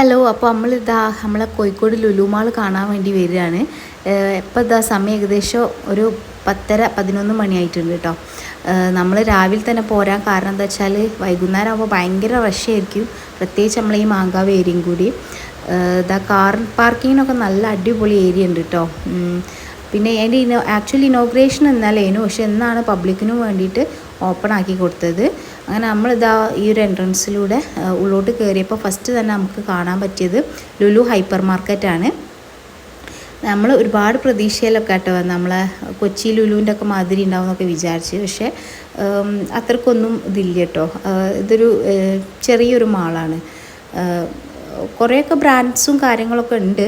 അപ്പോൾ നമ്മളിതാ നമ്മളെ കോഴിക്കോട് ലുലുമാൾ കാണാൻ വേണ്ടി വരികയാണ്. ഇപ്പോൾ ഇതാ സമയം ഏകദേശം ഒരു പത്തര പതിനൊന്ന് മണിയായിട്ടുണ്ട് കേട്ടോ. നമ്മൾ രാവിലെ തന്നെ പോരാൻ കാരണം എന്താ വെച്ചാൽ വൈകുന്നേരം ആകുമ്പോൾ ഭയങ്കര റഷായിരിക്കും പ്രത്യേകിച്ച് നമ്മൾ ഈ മാങ്കാവ് ഏരിയയും കൂടി. ഇതാ കാർ പാർക്കിങ്ങിനൊക്കെ നല്ല അടിപൊളി ഏരിയ ഉണ്ട് കേട്ടോ. പിന്നെ എന്റെ ഇനോ ആക്ച്വലി ഇനോഗ്രേഷൻ എന്നാലേനു പക്ഷെ എന്നാണ് പബ്ലിക്കിനും വേണ്ടിയിട്ട് ഓപ്പൺ ആക്കി കൊടുത്തത്. അങ്ങനെ നമ്മളിതാ ഈ ഒരു എൻട്രൻസിലൂടെ ഉള്ളോട്ട് കയറിയപ്പോൾ ഫസ്റ്റ് തന്നെ നമുക്ക് കാണാൻ പറ്റിയത് ലുലു ഹൈപ്പർ മാർക്കറ്റാണ് നമ്മൾ ഒരുപാട് പ്രതീക്ഷയിലൊക്കെ കേട്ടോ നമ്മളെ കൊച്ചി ലുലുവിന്റെ ഒക്കെ മാതിരി ഉണ്ടാവും എന്നൊക്കെ വിചാരിച്ച്. പക്ഷേ അത്രക്കൊന്നും ഇതില്ല കേട്ടോ ഇതൊരു ചെറിയൊരു മാളാണ്. കുറേയൊക്കെ ബ്രാൻഡ്സും കാര്യങ്ങളൊക്കെ ഉണ്ട്.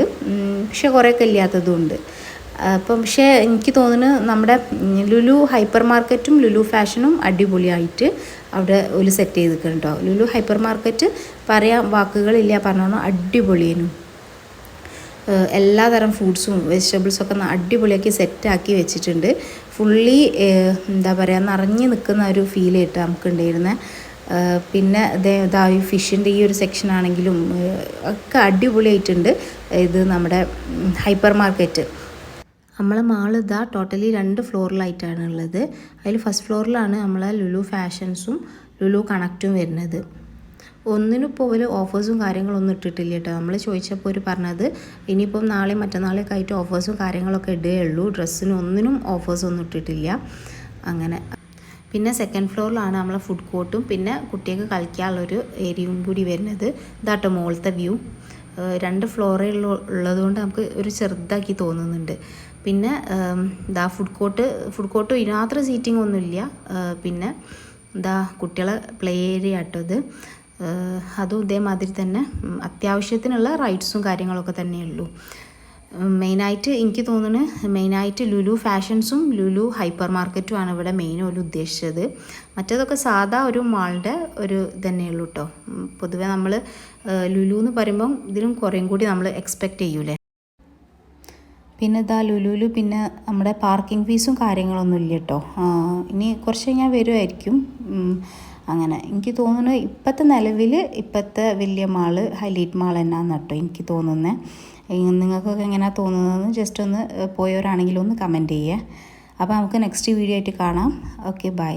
പക്ഷേ കുറേയൊക്കെ ഇല്ലാത്തതും ഉണ്ട്. അപ്പം പക്ഷേ എനിക്ക് തോന്നുന്നു നമ്മുടെ ലുലു ഹൈപ്പർ മാർക്കറ്റും ലുലു ഫാഷനും അടിപൊളിയായിട്ട് അവിടെ ഒരു സെറ്റ് ചെയ്തിട്ടുണ്ട് കേട്ടോ. ലുലു ഹൈപ്പർ മാർക്കറ്റ് പറയാൻ വാക്കുകളില്ല പറഞ്ഞു അടിപൊളിയേനു. എല്ലാതരം ഫ്രൂട്ട്സും വെജിറ്റബിൾസും ഒക്കെ അടിപൊളിയാക്കി സെറ്റാക്കി വെച്ചിട്ടുണ്ട്. ഫുള്ളി എന്താ പറയുക നിറഞ്ഞു നിൽക്കുന്ന ഒരു ഫീൽ കിട്ടുക നമുക്ക് ഉണ്ടായിരുന്നത് പിന്നെ ഇതാ ഈ ഫിഷിന്റെ ഈ ഒരു സെക്ഷൻ ആണെങ്കിലും ഒക്കെ അടിപൊളിയായിട്ടുണ്ട്. ഇത് നമ്മുടെ ഹൈപ്പർ മാർക്കറ്റ്. നമ്മളെ മാൾ ഇതാ ടോട്ടലി രണ്ട് ഫ്ലോറിലായിട്ടാണ് ഉള്ളത്. അതിൽ ഫസ്റ്റ് ഫ്ലോറിലാണ് നമ്മളെ ലുലു ഫാഷൻസും ലുലു കണക്റ്റും വരുന്നത്. ഒന്നിനും പോലെ ഓഫേഴ്സും കാര്യങ്ങളൊന്നും ഇട്ടിട്ടില്ല കേട്ടോ. നമ്മൾ ചോദിച്ചപ്പോൾ ഒരു പറഞ്ഞത് ഇനിയിപ്പം നാളെ മറ്റന്നാളേക്ക് ആയിട്ട് ഓഫേഴ്സും കാര്യങ്ങളൊക്കെ ഇടുകയേ ഉള്ളൂ. ഡ്രസ്സിനും ഒന്നിനും ഓഫേഴ്സ് ഒന്നും ഇട്ടിട്ടില്ല. അങ്ങനെ. പിന്നെ സെക്കൻഡ് ഫ്ലോറിലാണ് നമ്മളെ ഫുഡ് കോർട്ടും പിന്നെ കുട്ടികൾക്ക് കളിക്കാനുള്ളൊരു ഏരിയയും കൂടി വരുന്നത്. ഇതാട്ടോ മുകളിലത്തെ വ്യൂ രണ്ട് ഫ്ലോറേ ഉള്ളതുകൊണ്ട് നമുക്ക് ഒരു ചെറുതാക്കി തോന്നുന്നുണ്ട്. പിന്നെ ഇതാ ഫുഡ് കോർട്ട് ഫുഡ് കോർട്ട് ഇതിനകത്ത് സീറ്റിംഗ് ഒന്നുമില്ല. പിന്നെ എന്താ കുട്ടികളെ പ്ലേ ഏരിയ ആട്ടോ ഇത്. അതും ഇതേമാതിരി തന്നെ അത്യാവശ്യത്തിനുള്ള റൈറ്റ്സും കാര്യങ്ങളൊക്കെ തന്നെയുള്ളൂ. മെയിനായിട്ട് എനിക്ക് തോന്നുന്നത് മെയിനായിട്ട് ലുലു ഫാഷൻസും ലുലു ഹൈപ്പർ മാർക്കറ്റുമാണ് ഇവിടെ മെയിൻ ഒരു ഉദ്ദേശിച്ചത്. മറ്റേതൊക്കെ സാധാ ഒരു മാളിന്റെ ഒരു തന്നെയുള്ളൂ കേട്ടോ പൊതുവേ നമ്മൾ ലുലു എന്ന് പറയുമ്പം ഇതിലും കുറേയും കൂടി നമ്മൾ എക്സ്പെക്റ്റ് ചെയ്യൂലേ? പിന്നെ ഇതാ ലുലുലു പിന്നെ നമ്മുടെ പാർക്കിംഗ് ഫീസും കാര്യങ്ങളൊന്നും ഇല്ല കേട്ടോ ഇനി കുറച്ച് കഴിഞ്ഞാൽ വരുമായിരിക്കും അങ്ങനെ. എനിക്ക് തോന്നുന്നു ഇപ്പോഴത്തെ നിലവിൽ ഇപ്പോഴത്തെ വലിയ മാൾ ഹൈലൈറ്റ് മാൾ എന്നാന്ന് കേട്ടോ എനിക്ക് തോന്നുന്നത് നിങ്ങൾക്കൊക്കെ എങ്ങനെയാണ് തോന്നുന്നതെന്ന് ജസ്റ്റ് ഒന്ന് പോയവരാണെങ്കിലും ഒന്ന് കമന്റ് ചെയ്യുക അപ്പോൾ നമുക്ക് നെക്സ്റ്റ് വീഡിയോ ആയിട്ട് കാണാം. Okay bye